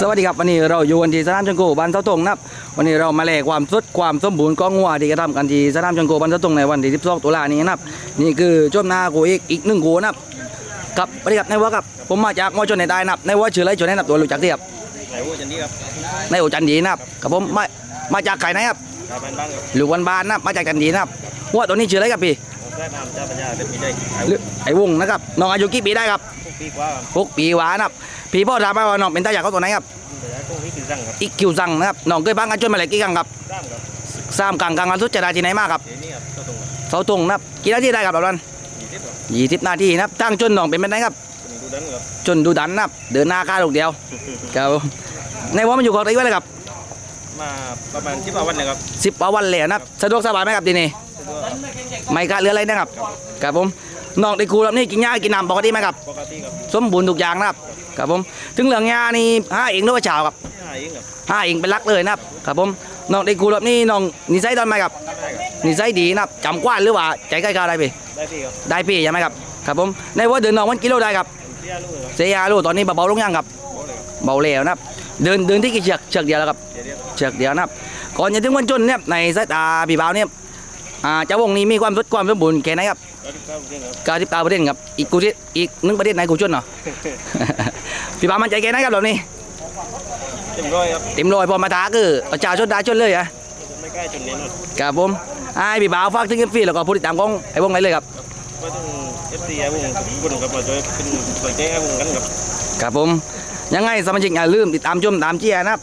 สวัสดีครับวันนี้เราอยู่กันที่สนามชนโกบ้านเสาตงนะครับวันนี้เรามาแลกความสดความสมบูรณ์ของงัวที่กระทำกันที่สนามชนโกบ้านเสาตงในวันที่12ตุลานี้นะครับนี่คือจมนาโกอีกอีกหนึ่งโกนะครับกับสวัสดีครับในายวัวครับผมมาจากมอชนในใต้นะครับในายวัวชื่ออะไรชนในนะครับตัวรู้จักที่ครับไหนว่าจันนี้ครับในายโอจันดีนะครับกับผมมามาจากไข่ไหนครับชาวบ้านบ้านครับหรือวันบานนะครับมาจากจันดีนะครับวัวตัวนี้ชื่ออะไรครับพี่ผม ได้นำเจ้าปัญญาเป็นมีได้หรือไอ้วงนะครับน้องอายุกี่ปีได้ครับพวกปีกว่าครับหกปีหวานครับพี่พ่อถามมาว่าน้องเป็นตาอยากเขาตัวไหนครับแต่ละพวกนี้คือสั่งครับอีกคิวสั่งนะครับน้องเคยบ้างกันจนมาหลายกี่ครั้งครับสร้างครับสามครั้งครั้งล่าสุดจะได้ที่ไหนมากครับเดี๋ยวนี้ครับก็ตรงเสาตรงนะครับกี่นาทีได้ครับแบบนั้นยี่สิบครับยี่สิบนาทีนะครับตั้งจนหนองเป็นไปได้ครับคุณดูดันครับจนดูดันนะครับเดินหน้าค่าลูกเดียวครับผมในว่ามันอยู่กับอะไรไว้เลยครับมาประมาณที่ประวันนะครับสิบกว่าวันแล้วนะครับสะดวกสบายไหมครับทีนี้ ไม่กล้าเรืออะไรนะครับครับผมน้องได้ครูแบบนี้กินหญ้ากินน้ำปกติไหมครับปกติครับสมบูรณ์ทุกอย่างนะครับครับผมถึงเหลืองหญ้านี่ห้าเองหรือว่าเช้าครับที่หาเองครับห้าเองเป็นหลักเลยนะครับครับผมน้องได้ครูแบบนี้น้องนิสัยตอนไหมครับได้ครับนิสัยดีนะครับจำกว้านหรือว่าใจใกล้ๆอะไรไปได้พี่ครับได้พี่ใช่ไหมครับครับผมในว่าเดินน้องวันกิโลได้ครับเสียลูกครับเสียยาลูกตอนนี้เบาๆลงยังครับโอ้เลยครับเบาแล้วนะครับเดินเดินที่กี่เชือกเชือกเดียวแล้วครับเดี๋ยวเดี๋ยวเชือกเดียวนะครับก่อนจะถึงวันจนเนี่ยในสายตาพี่บ่าวเนี่ย อ่าเจ้าวงนี้มีความสดความสมบูรณ์แค่ไหนครับก็ที่เก้าเรื่องครับเก้าสิบเก้าประเด็นครับอีกกูที่อีกหนึ่งประเด็นไหนกูจนเนาะพี่บ่าวมั่นใจแค่ไหนครับเหล่านี้เต็มร้อยครับเต็มร้อยพอมาท้าคือประชาชนด่าชนเลยอะไม่ใกล้จนเน้นหมดครับผมไอ้พี่บ่าวฝากถึงเอฟซีแล้วก็ผู้ติดตามของไอ้วงไหนเลยครับก็ต้องเอฟซีไอ้วงบุญครับมาช่วยเป็นกำลังใจไอ้วงกันครับครับผมยังไงสมาชิกอย่าลืมติดตามชมตามเชียร์นะครับ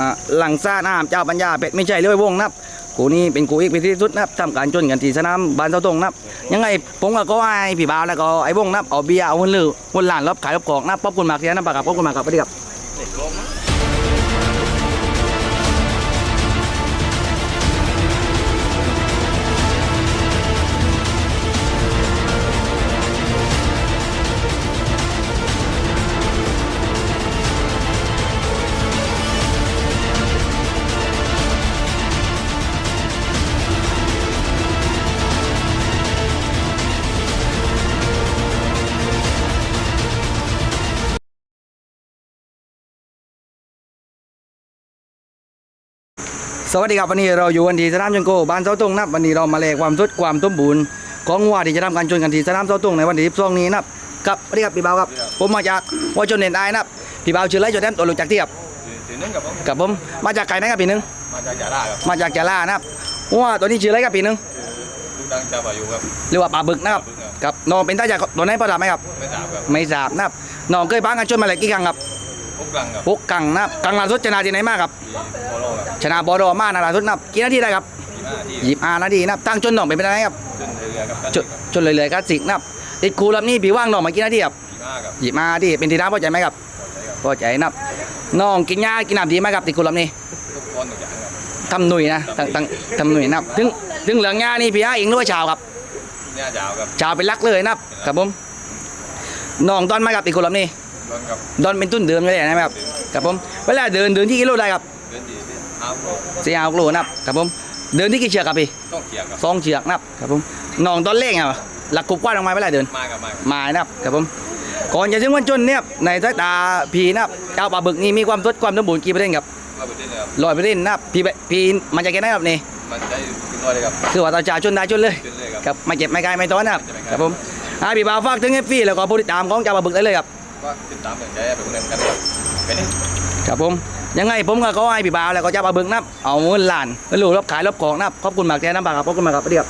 อ่าหลังซ่าน้ำเจ้าปัญญาเป็ดไม่ใช่เรื่อยวงนะครับ กูนี่เป็นกูอีกเป็นที่สุดนะครับทำการจนกันที่สนามบ้านเสาตรงนะครับยังไงผมก็ก็ให้พี่บ่าวแล้วก็ไอ้วงนะครับเอาเบียร์เอาหุ้นลือหุ้นหลานรับขายรับกอกนะครับขอบคุณมากที่นะกับขอบคุณมากครับสวัสดีครับ สวัสดีครับวันนี้เราอยู่กันที่สนามจังโกบ้านเสาตรงนะครับวันนี้เรามาแลกความสดความสมบูรณ์ของวัวที่จะทำการชนกันที่สนามเสาตรงในวันที่12นี้นะครับกับสวัสดีครับพี่บ่าวครับ ผมมาจากวัวชนเด่นไอนะครับพี่บ่าวชื่ออะไรจดแนมตัวรู้จักที่ครับถือนึ่งกับผมกับผมมาจากไก่นะครับพี่หนึงมาจากยาลาครับมาจากจารานะครับวัวตัวนี้ชื่ออะไรครับพี่หนึงลูกดังจะมาอยู่ครับหรือว่าปลาบึกนะครับกับน้องเป็นตาจากตัวไหนพอถามไหมครับไม่ทราบครับไม่ทราบนะครับน้องเคยพังกันชนมาหลายกี่ครั้งครับ พวกดังครับหกครั้งนะครับครั้งล่าสุดชนะที่ไหนมากครับที่โคโลครับชนะบอดอมานะล่าสุดนะครับกี่นาทีได้ครับยี่ห้าที่ยี่สิบห้านาทีนะครับตั้งจนน้องเป็นไปได้ครับจนเรือครับจนจนเลยเลยๆก็สิกนะครับติดครูลำนี้พี่ว่างน้องมากี่นาทีครับยี่ห้าครับหยิบมาดิเป็นทีน้าพอใจไหมครับพอใจนะครับน้องกินหญ้ากินน้ำดีไหมครับติดครูลำนี้ทุกคนทุกอย่างครับทำหนุ่ยนะตั้งตั้งทำหนุ่ยนะครับถึงถึงเหลืองหญ้านี่พี่หญ้าเองหรือว่าชาวครับเนี่ยยาวครับชาวเป็นหลักเลยนะครับครับผมน้องตอนไหมครับติดครูลำนี้ รถครับดอนเป็นตุ้นเดิมเลยนะครับครับผมเวลาเดินเดินที่กิโลได้ครับเดินดีเอาสี่ห้ากิโลนะครับครับผมเดินที่กี่เชือกครับพี่ต้องเขียครับสองเชือกนะครับครับผมน้องตอนเล่งอะหลักกบกว้านออกมาเวลาเดินมากับมามานะครับครับผมก่อนจะถึงวันจนเนี่ยในสายตาพีนะครับเจ้าปลาบึกนี่มีความสดความสมบูรณ์กี่เปอร์เซ็นต์ครับมาไปเรื่อยครับร้อยเปอร์เซ็นต์นะครับพี่ไปพี่มันจะแค่ไหนครับนี่มันได้ขึ้นน้อยเลยครับคือว่าตาจ่าชนได้ชนเลยขึ้นเลยครับครับไม่เจ็บไม่กายไม่ต้อนนะครับไม่เจ็บไม่กายครับผมอ่าพี่บ่าวฝากถึงเอฟซีแล้วก็ผู้ติดตามของเจ้าปลาบึกได้เลยครับ ก็ติดตามเป็นใจไปคนเดิมกันครับไปนี่ครับผมยังไงผมก็ขอให้พี่บ่าวแล้วก็เจ้าปลาบึกนะครับเอาเงินล้านเงินหลูกรบขายรับของนับขอบคุณมากแท้น้ำปลาครับขอบคุณมากครับเดียบ